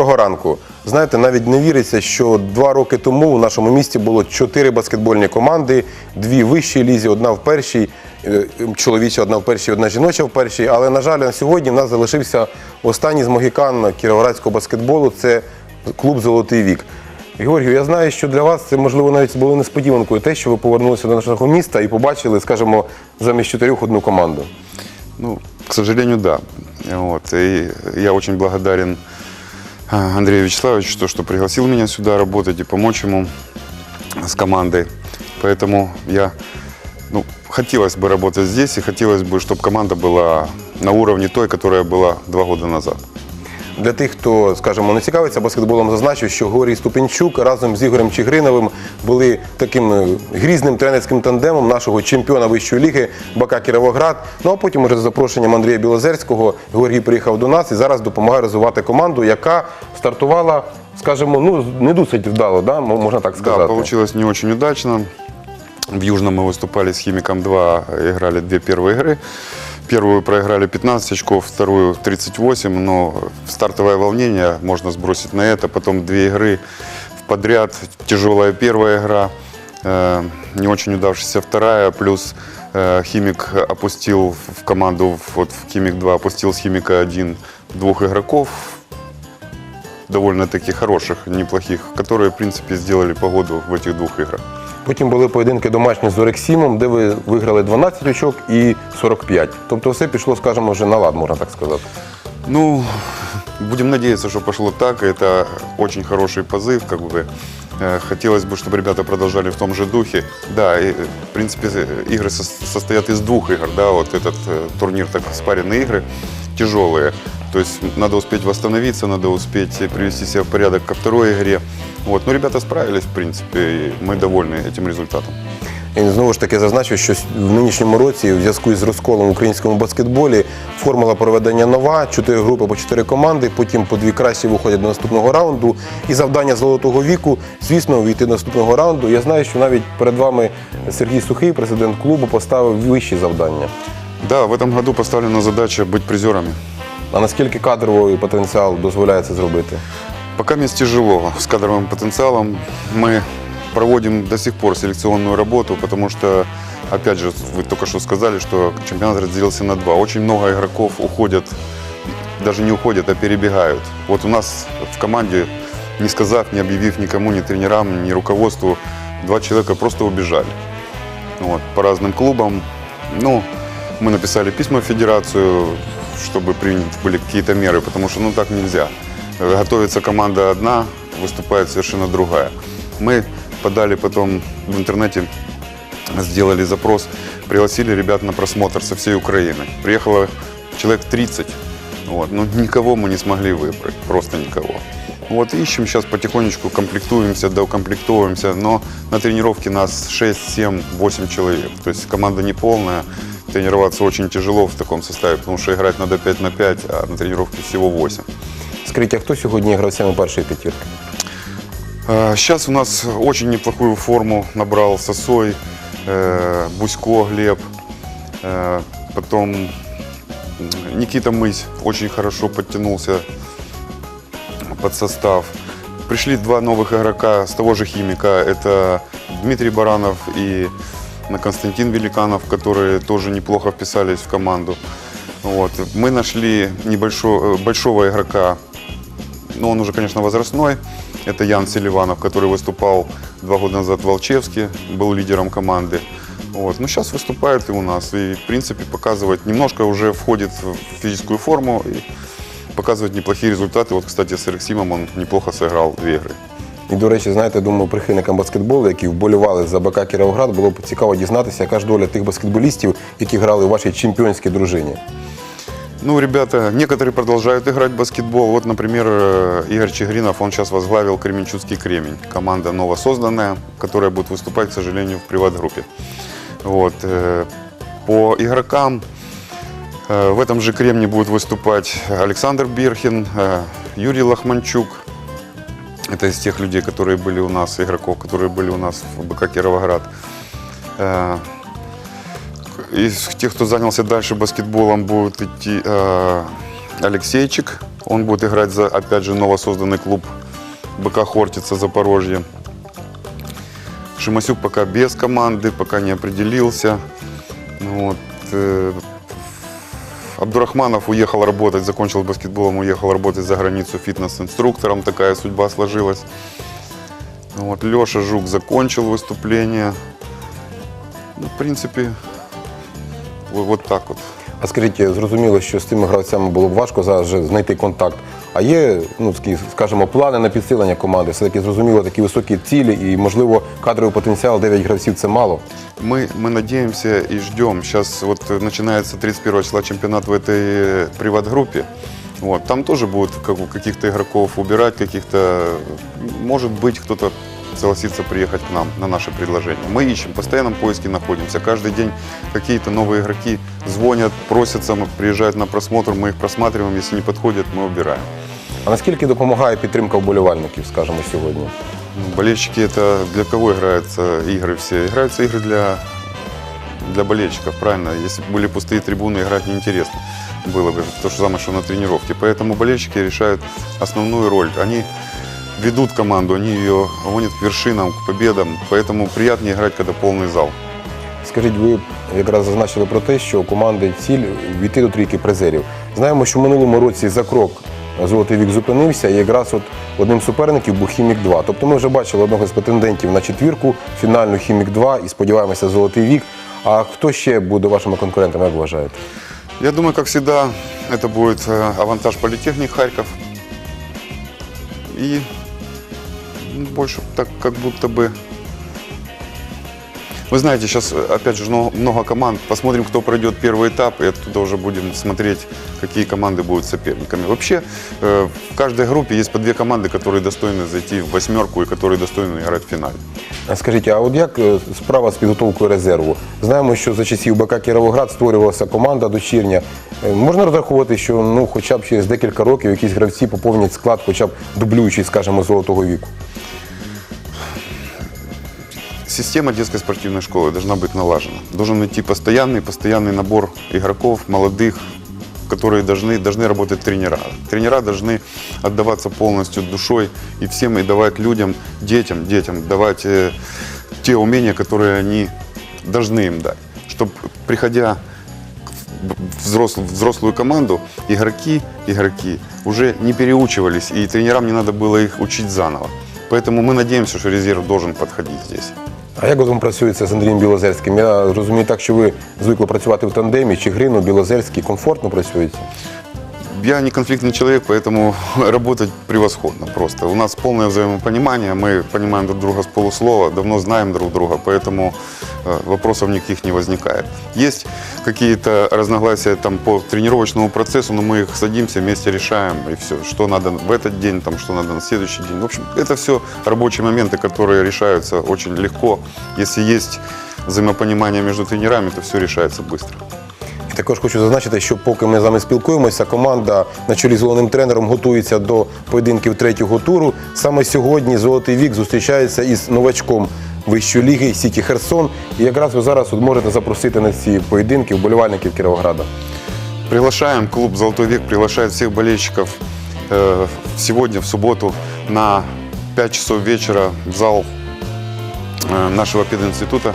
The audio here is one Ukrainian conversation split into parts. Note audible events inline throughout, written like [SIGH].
Доброго ранку. Знаєте, навіть не віриться, що два роки тому у нашому місті було чотири баскетбольні команди, дві в вищій лізі, одна в першій, е, чоловіча, одна в першій, одна жіноча в першій. Але, на жаль, на сьогодні в нас залишився останній з могікан кіровоградського баскетболу це клуб Золотий вік. Георгію, я знаю, що для вас це можливо навіть було несподіванкою те, що ви повернулися до нашого міста і побачили, скажімо, замість чотирьох одну команду. Ну, к сожалению, да. Вот. И я очень благодарен Андрею Вячеславовичу, то, что пригласил меня сюда работать и помочь ему с командой. Поэтому я, ну, хотелось бы работать здесь и хотелось бы, чтобы команда была на уровне той, которая была два года назад. Для тих, хто, скажімо, не цікавиться баскетболом, зазначу, що Георгій Ступенчук разом з Ігорем Чигриновим були таким е, грізним тренерським тандемом нашого чемпіона вищої ліги Бака Кіровоград. Ну а потім, уже за запрошенням Андрія Білозерського, Георгій приїхав до нас і зараз допомагає розвивати команду, яка стартувала, скажімо, ну не досить вдало, да? м- можна так сказати. Да, получилось не очень удачно. В Южном мы выступали с Химиком 2, играли две первые игры. Первую проиграли 15 очков, вторую 38, но стартовое волнение можно сбросить на это. Потом две игры подряд, тяжелая первая игра, э, не очень удавшаяся вторая, плюс э, Химик опустил в команду, вот в Химик 2 опустил с Химика 1 двух игроков, довольно-таки хороших, неплохих, которые, в принципе, сделали погоду в этих двух играх. Потім були поєдинки домашні з Орексімом, де ви виграли 12 очок і 45. Тобто все пішло, скажімо, вже на лад, можна так сказати. Ну, будем надеяться, что пошло так. Это очень хороший позыв, как бы. Э, Хотелось бы, чтобы ребята продолжали в том же духе. Да, и, в принципе, э, игры со- состоят из двух игр, да, вот этот э, турнир, так спаренные игры, тяжелые. То есть надо успеть восстановиться, надо успеть привести себя в порядок ко второй игре. Вот. Но ребята справились, в принципе, и мы довольны этим результатом. І знову ж таки зазначу, що в нинішньому році, в зв'язку із розколом в українському баскетболі, формула проведення нова, чотири групи по чотири команди, потім по дві кращі виходять до наступного раунду. І завдання золотого віку, звісно, війти до наступного раунду. Я знаю, що навіть перед вами Сергій Сухий, президент клубу, поставив вищі завдання. Да, в этом году поставлена задача быть призерами. А наскільки кадровий потенціал дозволяє це зробити? Пока мне тяжело с кадровым потенциалом. Мы проводим до сих пор селекционную работу, потому что, опять же, вы только что сказали, что чемпионат разделился на два. Очень много игроков уходят, даже не уходят, а перебегают. Вот у нас в команде, не сказав, не объявив никому, ни тренерам, ни руководству, два человека просто убежали. Вот, по разным клубам. Ну, мы написали письма в федерацию, чтобы приняты были какие-то меры, потому что ну так нельзя. Готовится команда одна, выступает совершенно другая. Мы подали потом в интернете, сделали запрос, пригласили ребят на просмотр со всей Украины. Приехало человек 30, вот, но никого мы не смогли выбрать, просто никого. Вот ищем сейчас потихонечку, комплектуемся, доукомплектовываемся, но на тренировке нас 6, 7, 8 человек. То есть команда не полная, тренироваться очень тяжело в таком составе, потому что играть надо 5 на 5, а на тренировке всего 8. Скажіть, а хто сьогодні є гравцями першої п'ятірки? Сейчас у нас очень неплохую форму набрал Сосой, э, Бусько Глеб, э, потом м, Никита Мысь очень хорошо подтянулся под состав. Пришли два новых игрока с того же химика. Это Дмитрий Баранов и Константин Великанов, которые тоже неплохо вписались в команду. Вот. Мы нашли небольшого, э, большого игрока но он уже, конечно, возрастной. Это Ян Селиванов, который выступал два года назад в Волчевске, был лидером команды. Вот. Но сейчас выступает и у нас. И, в принципе, показывает, немножко уже входит в физическую форму и показывает неплохие результаты. Вот, кстати, с Эриксимом он неплохо сыграл две игры. І, до речі, знаєте, думаю, прихильникам баскетболу, які вболівали за БК Кіровоград, було б цікаво дізнатися, яка ж доля тих баскетболістів, які грали у вашій чемпіонській дружині. Ну, ребята, некоторые продолжают играть в баскетбол. Вот, например, э, Игорь Чигринов, он сейчас возглавил Кременчуцкий Кремень. Команда новосозданная, которая будет выступать, к сожалению, в приват-группе. Вот. э, По игрокам э, в этом же Кремне будет выступать Александр Бирхин, Юрий Лохманчук. Это из тех людей, которые были у нас, игроков, которые были у нас в БК Кировоград. Из тех, кто занялся дальше баскетболом, будет идти э, Алексейчик. Он будет играть за, опять же, новосозданный клуб БК Хортица Запорожье. Шимасюк пока без команды, пока не определился. Ну Вот. э, Абдурахманов уехал работать, закончил баскетболом, уехал работать за границу фитнес-инструктором. Такая судьба сложилась. Ну Вот. Леша Жук закончил выступление. Ну, в принципе, вот, вот так вот. А скажіть, зрозуміло, що з цими гравцями було б важко зараз вже знайти контакт. А є, ну такі, скажімо, плани на підсилення команди. Все таки зрозуміло, такі високі цілі і, можливо, кадровий потенціал 9 гравців це мало. Мы, мы надеемся и ждем. Сейчас вот э, начинается 31 числа чемпионат в этой э, приват-группе. Вот, там тоже будут как у каких-то игроков убирать, каких-то... Может быть, кто-то согласится приехать к нам на наше предложение. Мы ищем, в постоянном поиске находимся. Каждый день какие-то новые игроки звонят, просятся, мы приезжают на просмотр, мы их просматриваем. Если не подходят, мы убираем. А наскільки допомагає підтримка вболівальників, скажімо, сьогодні? Ну, Болельщики это для кого играются игры все? Играются игры для, для болельщиков, правильно? Если бы были пустые трибуны, играть неинтересно было бы. То же самое, что на тренировке. Поэтому болельщики решают основную роль. Они ведут команду, они ее гонят к вершинам, к победам. Поэтому приятнее играть, когда полный зал. Скажіть, ви якраз зазначили про те, що у команди ціль війти до трійки призерів. Знаємо, що в минулому році за крок Золотий вік зупинився, і якраз от одним з суперників був Хімік 2. Тобто ми вже бачили одного з претендентів на четвірку, фінальну Хімік 2 і сподіваємося, золотий вік. А хто ще буде вашими конкурентами, як вважаєте? Я думаю, как всегда, это будет э, авантаж Политехник Харьков. И ну, больше так как будто бы... Вы знаете, сейчас, э, опять же, много, много команд. Посмотрим, кто пройдет первый этап, и оттуда уже будем смотреть, какие команды будут соперниками. Вообще, э, в каждой группе есть по две команды, которые достойны зайти в восьмерку и которые достойны играть в финале. А Скажіть, а от як е, справа з підготовкою резерву? Знаємо, що за часів БК Кіровоград створювалася команда дочірня. Е, Можна розраховувати, що ну, хоча б через декілька років якісь гравці поповнять склад, хоча б дублюючий, скажімо, золотого віку. Система детской спортивной школы должна быть налажена. Должен идти постоянный, постоянный набор игроков, молодых, которые должны, должны работать тренера. Тренера должны отдаваться полностью душой и всем, и давать людям, детям, детям, давать э, те умения, которые они должны им дать. Чтобы, приходя в взрослую, взрослую команду, игроки, игроки уже не переучивались, и тренерам не надо было их учить заново. Поэтому мы надеемся, что резерв должен подходить здесь. А як вам працюється з Андрієм Білозерським? Я розумію так, що ви звикли працювати в тандемі, чи Грину, Білозерський комфортно працюється? Я не конфликтный человек, поэтому [LAUGHS] работать превосходно просто. У нас полное взаимопонимание, мы понимаем друг друга с полуслова, давно знаем друг друга, поэтому э, вопросов никаких не возникает. Есть какие-то разногласия там по тренировочному процессу, но мы их садимся, вместе решаем, и все, что надо в этот день, там, что надо на следующий день. В общем, это все рабочие моменты, которые решаются очень легко. Если есть взаимопонимание между тренерами, то все решается быстро. Також хочу зазначити, що поки ми з вами спілкуємося, команда на чолі з головним тренером готується до поєдинків третього туру. Саме сьогодні Золотий вік зустрічається із новачком вищої ліги Сіті Херсон. І якраз ви зараз можете запросити на ці поєдинки вболівальників Кіровограда. Приглашаем, клуб «Золотой век» приглашает всех болельщиков э, сегодня, в субботу, на 5 часов вечера в зал э, нашего пединститута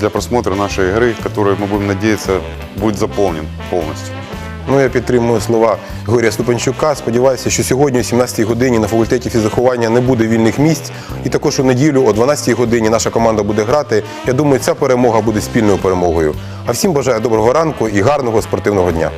для просмотра нашей игры, который, мы будем надеяться, будет заполнен полностью. Ну, я підтримую слова Горія Ступанчука. Сподіваюся, що сьогодні о 17-й годині на факультеті фізиховання не буде вільних місць. І також у неділю о 12-й годині наша команда буде грати. Я думаю, ця перемога буде спільною перемогою. А всім бажаю доброго ранку і гарного спортивного дня.